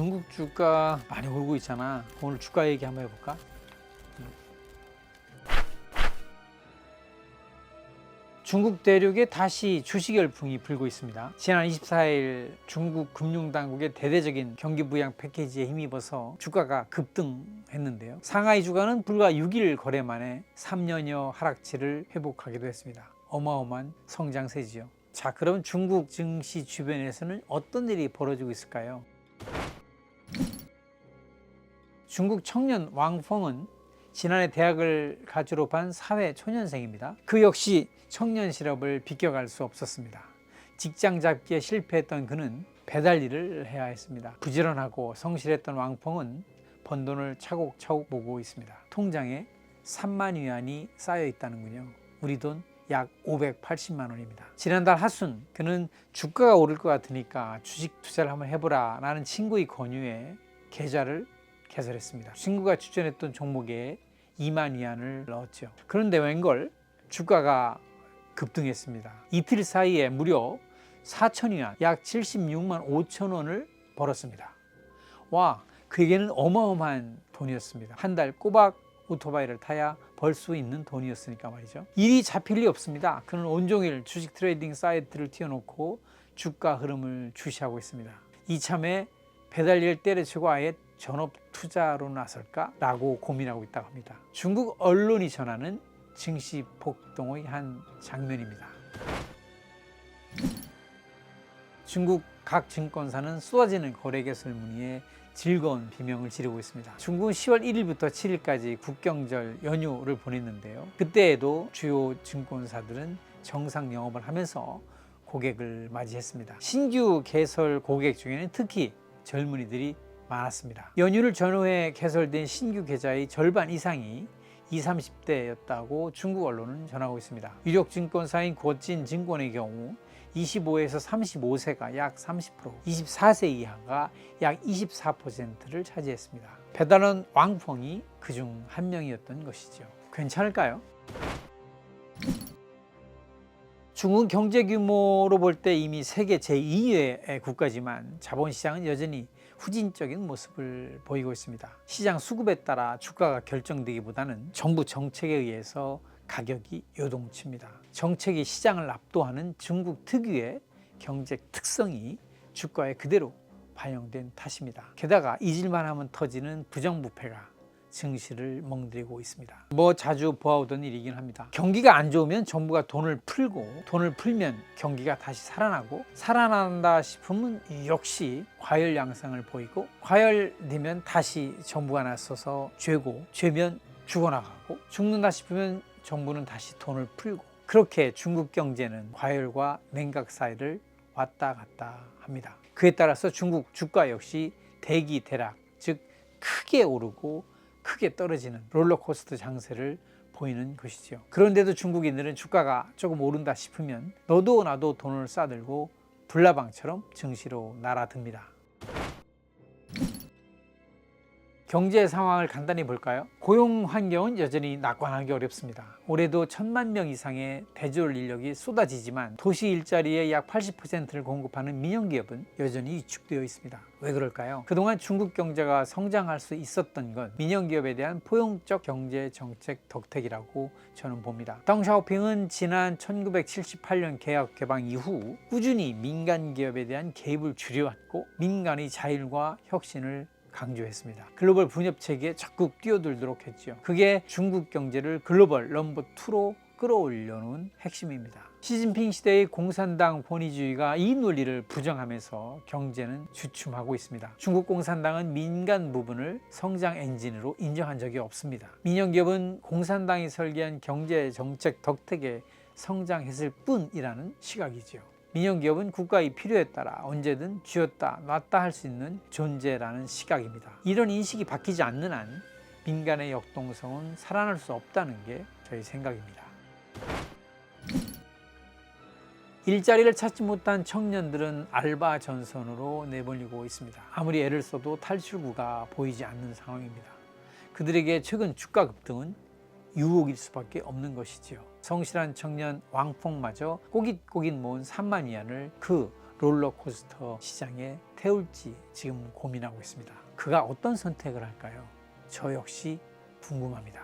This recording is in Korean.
중국 주가 많이 오르고 있잖아. 오늘 주가 얘기 한번 해볼까? 중국 대륙에 다시 주식 열풍이 불고 있습니다. 지난 24일 중국 금융당국의 대대적인 경기 부양 패키지에 힘입어서 주가가 급등했는데요. 상하이 주가는 불과 6일 거래 만에 3년여 하락치를 회복하기도 했습니다. 어마어마한 성장세지요. 자, 그럼 중국 증시 주변에서는 어떤 일이 벌어지고 있을까요? 중국 청년 왕펑은 지난해 대학을 가 졸업한 사회 초년생입니다. 그 역시 청년 실업을 비껴갈 수 없었습니다. 직장 잡기에 실패했던 그는 배달 일을 해야 했습니다. 부지런하고 성실했던 왕펑은 번 돈을 차곡차곡 모으고 있습니다. 통장에 3만 위안이 쌓여 있다는군요. 우리 돈 약 580만 원입니다. 지난달 하순 그는 주가가 오를 것 같으니까 주식 투자를 한번 해보라 라는 친구의 권유에 계좌를 개설했습니다. 친구가 추천했던 종목에 2만 위안을 넣었죠. 그런데 웬걸 주가가 급등했습니다. 이틀 사이에 무려 4천 위안, 약 76만 5천 원을 벌었습니다. 와, 그에게는 어마어마한 돈이었습니다. 한 달 꼬박 오토바이를 타야 벌 수 있는 돈이었으니까 말이죠. 일이 잡힐 리 없습니다. 그는 온종일 주식 트레이딩 사이트를 튀어놓고 주가 흐름을 주시하고 있습니다. 이참에 배달일 때려치고 아예 전업 투자로 나설까라고 고민하고 있다고 합니다. 중국 언론이 전하는 증시 폭동의 한 장면입니다. 중국 각 증권사는 쏟아지는 거래 개설 문의에 즐거운 비명을 지르고 있습니다. 중국은 10월 1일부터 7일까지 국경절 연휴를 보냈는데요. 그때에도 주요 증권사들은 정상 영업을 하면서 고객을 맞이했습니다. 신규 개설 고객 중에는 특히 젊은이들이 많았습니다. 연휴를 전후해 개설된 신규 계좌의 절반 이상이 20, 30대였다고 중국 언론은 전하고 있습니다. 유력 증권사인 고진 증권의 경우 25에서 35세가 약 30%, 24세 이하가 약 24%를 차지했습니다. 배달원 왕펑이 그중 한 명이었던 것이죠. 괜찮을까요? 중국 경제 규모로 볼 때 이미 세계 제2위의 국가지만 자본시장은 여전히 후진적인 모습을 보이고 있습니다. 시장 수급에 따라 주가가 결정되기보다는 정부 정책에 의해서 가격이 요동칩니다. 정책이 시장을 압도하는 중국 특유의 경제 특성이 주가에 그대로 반영된 탓입니다. 게다가 잊을만 하면 터지는 부정부패가 증시를 멍들이고 있습니다. 뭐 자주 보아오던 일이긴 합니다. 경기가 안 좋으면 정부가 돈을 풀고 돈을 풀면 경기가 다시 살아나고 살아난다 싶으면 역시 과열 양상을 보이고 과열되면 다시 정부가 나서서 죄고 죄면 죽어나가고 죽는다 싶으면 정부는 다시 돈을 풀고 그렇게 중국 경제는 과열과 냉각 사이를 왔다 갔다 합니다. 그에 따라서 중국 주가 역시 대기 대락 즉 크게 오르고 크게 떨어지는 롤러코스터 장세를 보이는 것이지요. 그런데도 중국인들은 주가가 조금 오른다 싶으면 너도 나도 돈을 싸들고 불나방처럼 증시로 날아듭니다. 경제 상황을 간단히 볼까요? 고용 환경은 여전히 낙관하기 어렵습니다. 올해도 천만 명 이상의 대졸 인력이 쏟아지지만 도시 일자리의 약 80%를 공급하는 민영 기업은 여전히 위축되어 있습니다. 왜 그럴까요? 그동안 중국 경제가 성장할 수 있었던 건 민영 기업에 대한 포용적 경제 정책 덕택이라고 저는 봅니다. 덩샤오핑은 지난 1978년 개혁 개방 이후 꾸준히 민간 기업에 대한 개입을 줄여왔고 민간의 자율과 혁신을 강조했습니다. 글로벌 분협 체계에 적극 뛰어들도록 했죠. 그게 중국 경제를 글로벌 넘버 2로 끌어올려놓은 핵심입니다. 시진핑 시대의 공산당 권위주의가 이 논리를 부정하면서 경제는 주춤하고 있습니다. 중국 공산당은 민간 부분을 성장 엔진으로 인정한 적이 없습니다. 민영기업은 공산당이 설계한 경제 정책 덕택에 성장했을 뿐이라는 시각이지요. 민영기업은 국가의 필요에 따라 언제든 쥐었다 놨다 할 수 있는 존재라는 시각입니다. 이런 인식이 바뀌지 않는 한 민간의 역동성은 살아날 수 없다는 게 저희 생각입니다. 일자리를 찾지 못한 청년들은 알바 전선으로 내몰리고 있습니다. 아무리 애를 써도 탈출구가 보이지 않는 상황입니다. 그들에게 최근 주가 급등은 유혹일 수밖에 없는 것이지요. 성실한 청년 왕폭마저 꼬깃꼬깃 모은 3만 위안을 그 롤러코스터 시장에 태울지 지금 고민하고 있습니다. 그가 어떤 선택을 할까요? 저 역시 궁금합니다.